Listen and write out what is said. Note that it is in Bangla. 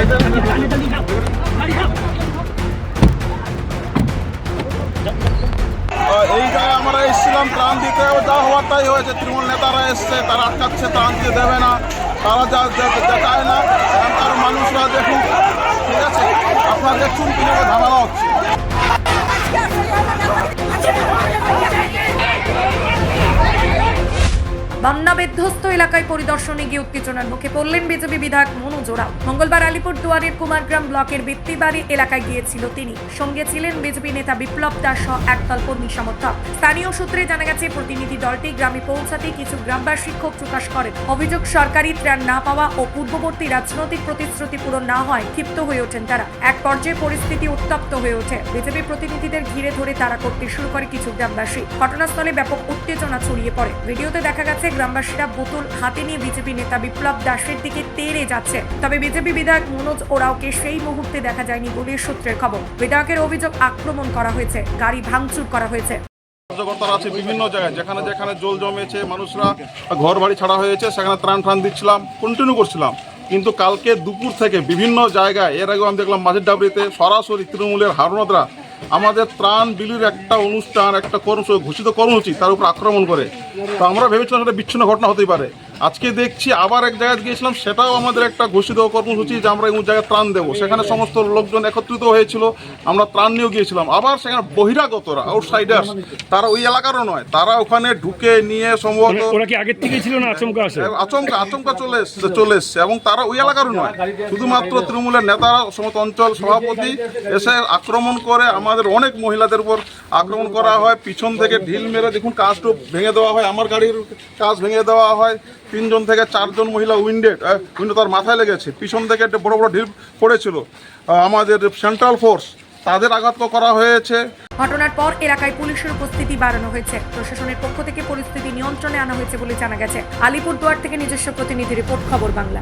এই আমরা এসেছিলাম, ত্রাণ দিতে। যা হওয়ার তাই হয়েছে। তৃণমূল নেতারা এসছে, তারা আটকাচ্ছে, ত্রাণ দিতে দেবে না। তারা যা যা- যা চায় না, এখানকার মানুষরা দেখুন। ঠিক আছে? আপনারা দেখুন কীভাবে ঝামেলা হচ্ছে। বন্যা বিধ্বস্ত এলাকায় পরিদর্শনে গিয়ে উত্তেজনার মুখে পড়লেন বিজেপি বিধায়ক মনু জোড়াও মঙ্গলবার আলিপুর দুয়ারের কুমারগ্রাম ব্লকের বৃত্তিবাড়ি এলাকায় গিয়েছিল তিনি। সঙ্গে ছিলেন বিজেপি নেতা বিপ্লব দাস সহ একদল কর্মী সমর্থক। স্থানীয় সূত্রে জানা গেছে, প্রতিনিধি দলটি গ্রামে পৌঁছাতে কিছু গ্রামবাসী ক্ষোভ প্রকাশ করেন। অভিযোগ, সরকারি ত্রাণ না পাওয়া ও পূর্ববর্তী রাজনৈতিক প্রতিশ্রুতি পূরণ না হয় ক্ষিপ্ত হয়ে ওঠেন তারা। এক পর্যায়ে পরিস্থিতি উত্তপ্ত হয়ে ওঠে। বিজেপি প্রতিনিধিদের ঘিরে ধরে তারা করতে শুরু করে কিছু গ্রামবাসী। ঘটনাস্থলে ব্যাপক উত্তেজনা ছড়িয়ে পড়ে। ভিডিওতে দেখা গেছে গ্রামবাসীরা বোতল হাতে নিয়ে বিজেপি নেতা বিপ্লব দাসের দিকে তেড়ে যাচ্ছে। তবে বিজেপি বিধায়ক মনোজ ওরাওকে সেই মুহূর্তে দেখা যায়নি বলে সূত্রের খবর। বিধায়কের অভিযোগ আক্রমণ করা হয়েছে, গাড়ি ভাঙচুর করা হয়েছে। কার্যকর্তারা আছে বিভিন্ন জায়গায়, যেখানে যেখানে জল জমেছে, মানুষরা ঘর বাড়ি ছাড়া হয়েছে, সেখানে ত্রাণ ত্রাণ দিচ্ছিলাম কন্টিনিউ করছিলাম। কিন্তু কালকে দুপুর থেকে বিভিন্ন জায়গায়, এর আগেও আমি দেখলাম মাঝের ডাবরিতে সরাসরি তৃণমূলের হারুনদরা আমাদের ত্রাণ বিলির একটা অনুষ্ঠান, একটা কর্মসূচি, ঘোষিত কর্মসূচি, তার উপর আক্রমণ করে। তো আমরা ভেবেছিলাম সেটা বিচ্ছিন্ন ঘটনা হতেই পারে। আজকে দেখছি আবার এক জায়গায় গিয়েছিলাম সেটাও আমাদের একটা ঘোষিত কর্মসূচি যে আমরা এমন জায়গায় ত্রাণ দেবো। সেখানে সমস্ত লোকজন একত্রিত হয়েছিল আমরা ত্রাণ নিয়েও গিয়েছিলাম। আবার সেখানে বহিরাগতরা আউটসাইডার্স তারা ওই এলাকারও নয় তারা ওখানে ঢুকে নিয়ে সম্ভবত ওরা- ওরা কি আগের থেকেই ছিল না? আচমকা আসে। আচমকা আচমকা চলে এসছে চলে এসছে এবং তারা ওই এলাকারও নয়। শুধুমাত্র তৃণমূলের নেতারা সমস্ত অঞ্চল সভাপতি এসে আক্রমণ করে আমাদের অনেক মহিলাদের উপর আক্রমণ করা হয়। পিছন থেকে ঢিল মেরে দেখুন কাজটু ভেঙে দেওয়া হয় আমার গাড়ির কাজ ভেঙে দেওয়া হয়। তিনজন থেকে চারজন মহিলা উইন্ডেড উইন্ডো তার মাথায় লেগেছে। পিছন থেকে একটা বড় বড় ঢিল পড়েছিল। আমাদের সেন্ট্রাল ফোর্স তাদের আঘাত করা হয়েছে। ঘটনার পর এলাকায় পুলিশের উপস্থিতি বাড়ানো হয়েছে। প্রশাসনের পক্ষ থেকে পরিস্থিতি নিয়ন্ত্রণে আনা হয়েছে বলে জানা গেছে। আলিপুরদুয়ার থেকে নিজস্ব প্রতিনিধি রিপোর্ট, খবর বাংলা।